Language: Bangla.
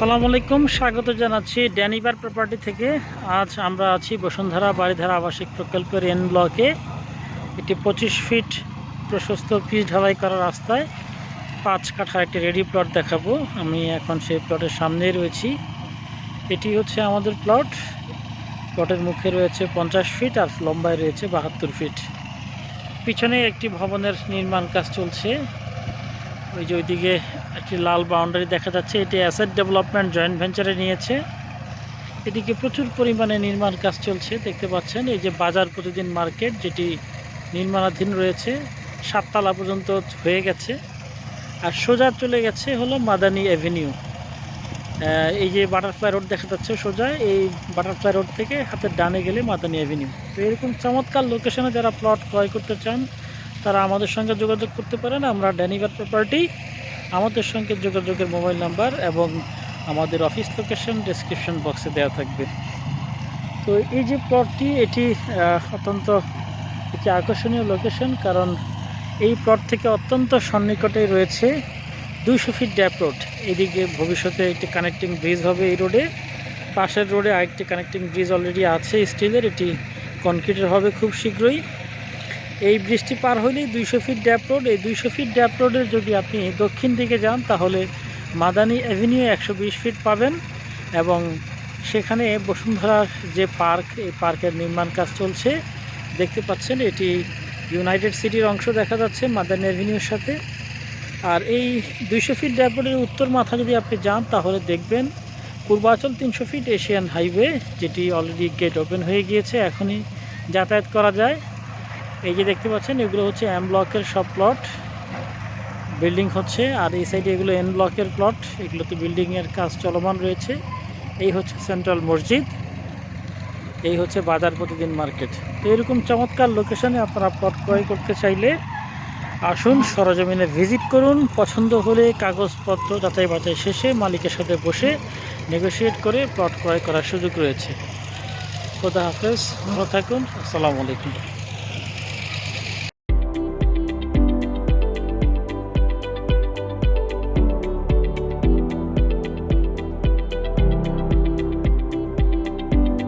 আসসালামু আলাইকুম, স্বাগত জানাচ্ছি ড্যানিবার প্রপার্টি থেকে। আজ আমরা আছি বসুন্ধরা বাড়িধারা আবাসিক প্রকল্পের এন ব্লকে একটি পঁচিশ ফিট প্রশস্ত পিচ ঢালাই করা রাস্তায় পাঁচ কাঠা একটি রেডি প্লট দেখাবো। আমি এখন সেই প্লটের সামনেই রয়েছি। এটি হচ্ছে আমাদের প্লট প্লটের মুখে রয়েছে পঞ্চাশ ফিট আর লম্বায় রয়েছে বাহাত্তর ফিট পিছনে একটি ভবনের নির্মাণ কাজ চলছে। ওই যে ওইদিকে একটি লাল বাউন্ডারি দেখা যাচ্ছে। এটি অ্যাসেট ডেভেলপমেন্ট জয়েন্ট ভেঞ্চারে নিয়েছে। এদিকে প্রচুর পরিমাণে নির্মাণ কাজ চলছে, দেখতে পাচ্ছেন। এই যে বাজার প্রতিদিন মার্কেট যেটি নির্মাণাধীন রয়েছে, সাততলা পর্যন্ত হয়ে গেছে। আর সোজা চলে গেছে হলো মাদানি অ্যাভিনিউ এই যে বাটারফ্লাই রোড দেখা যাচ্ছে সোজা, এই বাটারফ্লাই রোড থেকে হাতের ডানে গেলে মাদানি অ্যাভিনিউ তো এরকম চমৎকার লোকেশনে যারা প্লট ক্রয় করতে চান তারা আমাদের সঙ্গে যোগাযোগ করতে পারেন আমরা ড্যানিভার প্রপার্টি, আমাদের সঙ্গে যোগাযোগের মোবাইল নাম্বার এবং আমাদের অফিস লোকেশন ডেসক্রিপশন বক্সে দেওয়া থাকবে। তো এই যে প্লটটি এটি অত্যন্ত একটি আকর্ষণীয় লোকেশন কারণ এই প্লট থেকে অত্যন্ত সন্নিকটেই রয়েছে দুইশো ফিট ড্যাপ রোড এদিকে ভবিষ্যতে একটি কানেক্টিং ব্রিজ হবে এই রোডে পাশের রোডে আরেকটি কানেক্টিং ব্রিজ অলরেডি আছে স্টিলের এটি কনক্রিটের হবে খুব শীঘ্রই। এই বৃষ্টি পার হলেই দুইশো ফিট ড্যাপ রোড। এই দুইশো ফিট ড্যাপ রোডের যদি আপনি দক্ষিণ দিকে যান, তাহলে মাদানি অ্যাভিনিউ একশো বিশ ফিট পাবেন এবং সেখানে বসুন্ধরার যে পার্ক, এই পার্কের নির্মাণ কাজ চলছে। দেখতে পাচ্ছেন, এটি ইউনাইটেড সিটির অংশ দেখা যাচ্ছে মাদানি অ্যাভিনিউর সাথে। আর এই দুইশো ফিট ড্যাপ রোডের উত্তর মাথা যদি আপনি যান, তাহলে দেখবেন পূর্বাচল তিনশো ফিট এশিয়ান হাইওয়ে, যেটি অলরেডি গেট ওপেন হয়ে গিয়েছে। এখনই যাতায়াত করা যায়। এই যে দেখতে পাচ্ছেন, এগুলো হচ্ছে এম ব্লকের সব প্লট বিল্ডিং হচ্ছে, আর এই সাইডে এগুলো এন ব্লকের প্লট এগুলোতে বিল্ডিংয়ের কাজ চলমান রয়েছে। এই হচ্ছে সেন্ট্রাল মসজিদ। এই হচ্ছে বাজার প্রতিদিন মার্কেট তো এরকম চমৎকার লোকেশনে আপনারা প্লট ক্রয় করতে চাইলে আসুন, সরজমিনে ভিজিট করুন। পছন্দ হলে কাগজপত্র যাচাই বাছাই শেষে মালিকের সাথে বসে নেগোশিয়েট করে প্লট ক্রয় করার সুযোগ রয়েছে। খোদা হাফেজ, ভালো থাকুন। আসসালামু আলাইকুম।